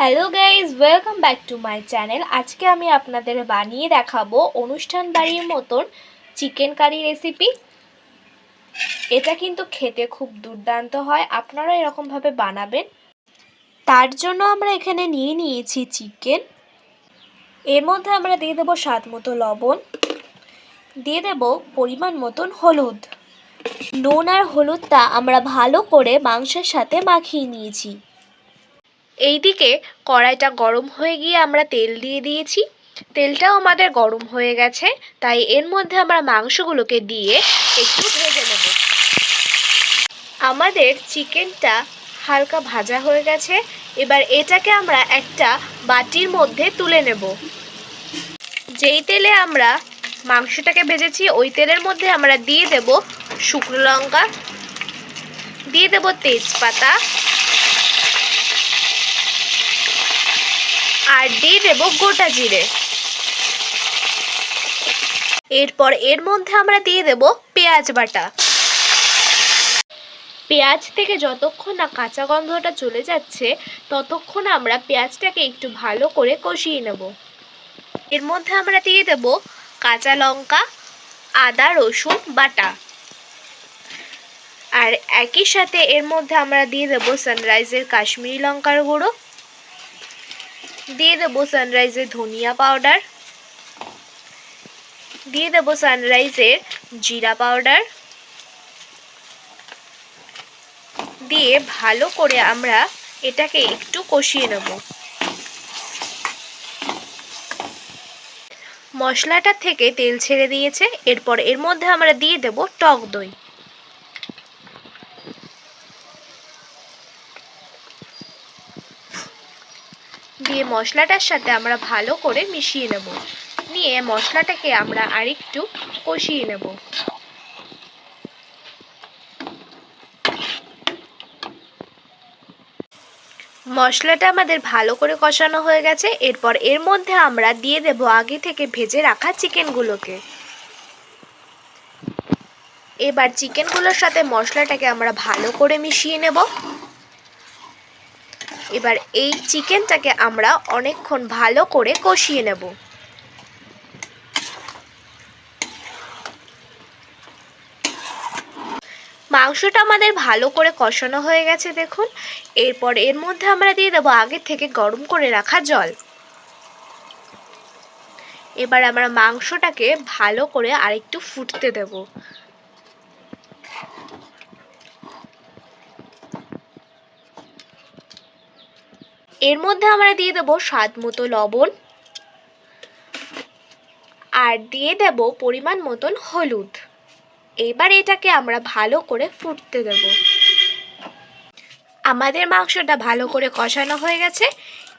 Hello guys welcome back to my channel আজকে আমি আপনাদের বানিয়ে দেখাবো অনুষ্ঠান বাড়ির মতন চিকেন কারি রেসিপি এটা কিন্তু খেতে খুব দুর্দান্ত হয়, আপনারা এরকমভাবে বানাবেন। তার জন্য আমরা এখানে নিয়ে নিয়েছি চিকেন এর মধ্যে আমরা দিয়ে দেবো স্বাদ মতো লবণ। দিয়ে দেব পরিমাণ মতন হলুদ। নুন আর হলুদটা আমরা ভালো করে মাংসের সাথে মাখিয়ে নিয়েছি। এইদিকে কড়াইটা গরম হয়ে গিয়ে আমরা তেল দিয়ে দিয়েছি। তেলটাও আমাদের গরম হয়ে গেছে, তাই এর মধ্যে আমরা মাংসগুলোকে দিয়ে একটু ভেজে নেব। আমাদের চিকেনটা হালকা ভাজা হয়ে গেছে, এবার এটাকে আমরা একটা বাটির মধ্যে তুলে নেব। যেই তেলে আমরা মাংসটাকে ভেজেছি, ওই তেলের মধ্যে আমরা দিয়ে দেব শুকনো লঙ্কা, দিয়ে দেব তেজপাতা আর দিয়ে দেবো গোটা জিরে। এরপর এর মধ্যে আমরা দিয়ে দেব পেঁয়াজ বাটা। পেঁয়াজ থেকে যতক্ষণ না কাঁচা গন্ধটা চলে যাচ্ছে, ততক্ষণ আমরা পেঁয়াজটাকে একটু ভালো করে কষিয়ে নেব। এর মধ্যে আমরা দিয়ে দেব কাঁচা লঙ্কা, আদা, রসুন বাটা। আর একই সাথে এর মধ্যে আমরা দিয়ে দেবো সানরাইজের কাশ্মীরি লঙ্কার গুঁড়ো। দিয়ে দেবো সানরাইজের ধনিয়া পাউডার দিয়ে দেবো সানরাইজের জিরা পাউডার দিয়ে ভালো করে আমরা এটাকে একটু কষিয়ে নেব। মশলাটা থেকে তেল ছেড়ে দিয়েছে, এরপর এর মধ্যে আমরা দিয়ে দেব টক দই। দিয়ে মশলাটার সাথে আমরা ভালো করে মিশিয়ে নেব। নিয়ে মশলাটাকে আমরা আরেকটু কষিয়ে নেব। মশলাটা আমাদের ভালো করে কষানো হয়ে গেছে। এরপর এর মধ্যে আমরা দিয়ে দেব আগে থেকে ভেজে রাখা চিকেনগুলোকে। এবার চিকেনগুলোর সাথে মশলাটাকে আমরা ভালো করে মিশিয়ে নেব। এবার এই চিকেনটাকে আমরা অনেকক্ষণ ভালো করে কষিয়ে নেব। মাংসটা আমাদের ভালো করে কষানো হয়ে গেছে দেখুন। এরপর এর মধ্যে আমরা দিয়ে দেবো আগে থেকে গরম করে রাখা জল। এবার আমরা মাংসটাকে ভালো করে আরেকটু ফুটতে দেব। এর মধ্যে আমরা দিয়ে দেবো স্বাদ মতো লবণ। আর দিয়ে দেব পরিমাণ মতন হলুদ। এবার এটাকে আমরা ভালো করে ফুটতে দেব। আমাদের মাংসটা ভালো করে কষানো হয়ে গেছে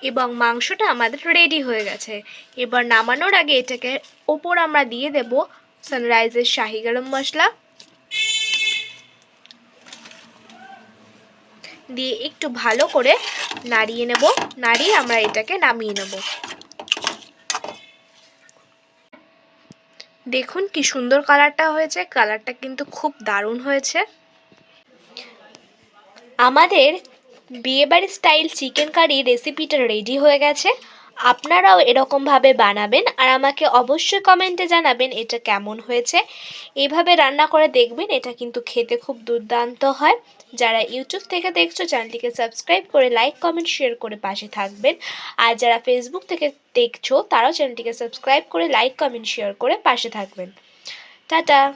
এবং মাংসটা আমাদের রেডি হয়ে গেছে। এবার নামানোর আগে এটাকে ওপর আমরা দিয়ে দেব সানরাইজের শাহি গরম মশলা। দিয়ে একটু ভালো করে নাড়িয়ে নেব, নাড়িয়ে আমরা এটাকে নামিয়ে নেব। দেখুন কি সুন্দর কালারটা হয়েছে, কালারটা কিন্তু খুব দারুণ হয়েছে। আমাদের বিয়েবাড়ি স্টাইল চিকেন কারি রেসিপিটা রেডি হয়ে গেছে। আপনারাও এরকমভাবে বানাবেন আর আমাকে অবশ্যই কমেন্টে জানাবেন এটা কেমন হয়েছে। এভাবে রান্না করে দেখবেন, এটা কিন্তু খেতে খুব দুর্দান্ত হয়। যারা ইউটিউব থেকে দেখছ, চ্যানেলটিকে সাবস্ক্রাইব করে লাইক, কমেন্ট, শেয়ার করে পাশে থাকবেন। আর যারা ফেসবুক থেকে দেখছ, তারাও চ্যানেলটিকে সাবস্ক্রাইব করে লাইক, কমেন্ট, শেয়ার করে পাশে থাকবেন। টাটা!